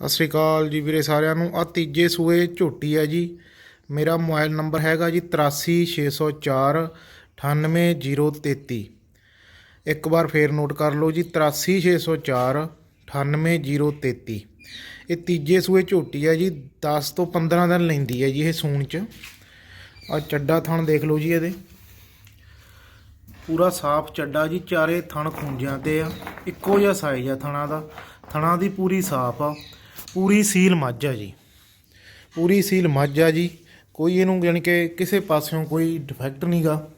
ਸਤਿ ਸ਼੍ਰੀ ਅਕਾਲ ਜੀ ਵੀਰੇ ਸਾਰਿਆਂ ਨੂੰ। ਆ ਤੀਜੇ ਸੂਏ ਝੋਟੀ ਹੈ ਜੀ। ਮੇਰਾ ਮੋਬਾਈਲ ਨੰਬਰ ਹੈਗਾ ਜੀ 83604 98033 ਇੱਕ ਵਾਰ ਫੇਰ ਨੋਟ ਕਰ ਲਓ ਜੀ 83604 98033 ਇਹ ਤੀਜੇ ਸੂਏ ਝੋਟੀ ਹੈ ਜੀ 10 ਤੋਂ 15 ਦਿਨ ਲੈਂਦੀ ਹੈ ਜੀ ਇਹ ਸੂਣ ਚ। ਆ ਚੱਡਾ ਥਣ ਦੇਖ ਲਓ ਜੀ ਇਹਦੇ। ਪੂਰਾ ਸਾਫ਼ ਚੱਡਾ ਜੀ, ਚਾਰੇ ਥਣ ਖੁੰਝਿਆਂ ਤੇ ਆ। ਇੱਕੋ ਜਿਹਾ ਸਾਈਜ਼ ਆ ਥਣਾ ਦਾ। ਥਣਾ ਦੀ ਪੂਰੀ ਸਾਫ਼ ਆ। ਪੂਰੀ ਸੀਲ ਮੱਝ ਆ ਜੀ। ਪੂਰੀ ਸੀਲ ਮੱਝ ਆ ਜੀ। ਕੋਈ ਇਹਨੂੰ ਯਾਨੀ ਕਿ ਕਿਸੇ ਪਾਸਿਓਂ ਕੋਈ ਡਿਫੈਕਟ ਨਹੀਂਗਾ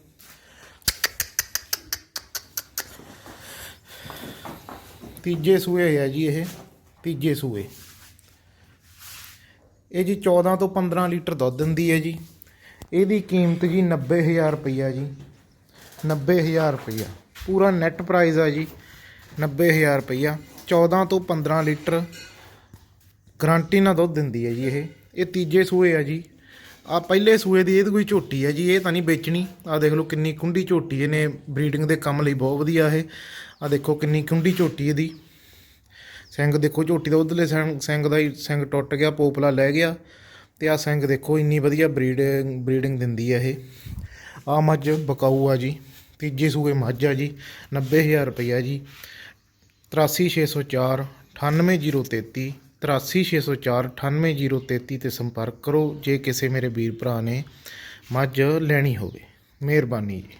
ਤੀਜੇ ਸੂਏ ਹੈ ਜੀ ਇਹ, ਤੀਜੇ ਸੂਏ। ਇਹ ਜੀ 14 ਤੋਂ 15 ਲੀਟਰ ਦੁੱਧ ਦਿੰਦੀ ਹੈ ਜੀ। ਇਹਦੀ ਕੀਮਤ ਜੀ 90000 ਰੁਪਈਆ ਜੀ। 90000 ਰੁਪਈਆ। ਪੂਰਾ ਨੈਟ ਪ੍ਰਾਈਸ ਆ ਜੀ। 90000 ਰੁਪਈਆ। 14 ਤੋਂ 15 ਲੀਟਰ ਗਰੰਟੀ ਨਾਲ ਦੁੱਧ ਦਿੰਦੀ ਹੈ ਜੀ ਇਹ। ਇਹ ਤੀਜੇ ਸੂਏ ਆ ਜੀ। ਆ ਪਹਿਲੇ ਸੂਏ ਦੀ ਇਹਦੀ ਕੋਈ ਝੋਟੀ ਹੈ ਜੀ, ਇਹ ਤਾਂ ਨਹੀਂ ਵੇਚਣੀ। ਆ ਦੇਖ ਲਓ ਕਿੰਨੀ ਕੁੰਡੀ ਝੋਟੀ ਇਹਨੇ ਬਰੀਡਿੰਗ ਦੇ ਕੰਮ ਲਈ ਬਹੁਤ ਵਧੀਆ ਇਹ। ਆ ਦੇਖੋ ਕਿੰਨੀ ਕੁੰਡੀ ਝੋਟੀ ਇਹਦੀ। ਸਿੰਘ ਦੇਖੋ ਝੋਟੀ ਦਾ ਉਧਰਲੇ ਸਿੰਘ ਦਾ ਹੀ ਸਿੰਘ ਟੁੱਟ ਗਿਆ, ਪੋਪਲਾ ਲੈ ਗਿਆ। ਤੇ ਆ ਸਿੰਘ ਦੇਖੋ ਇੰਨੀ ਵਧੀਆ ਬਰੀਡ, ਬਰੀਡਿੰਗ ਦਿੰਦੀ ਹੈ ਇਹ। ਆ ਮੱਝ ਬਕਾਊ ਆ ਜੀ। ਤੀਜੇ ਸੂਏ ਮੱਝ ਆ ਜੀ 90000 ਰੁਪਈਆ ਜੀ। 83604 98033 83604 98033 ਤੇ ਸੰਪਰਕ ਕਰੋ, ਜੇ ਕਿਸੇ ਮੇਰੇ ਵੀਰ ਭਰਾ ਨੇ ਮੱਝ ਲੈਣੀ ਹੋਵੇ। ਮਿਹਰਬਾਨੀ ਜੀ।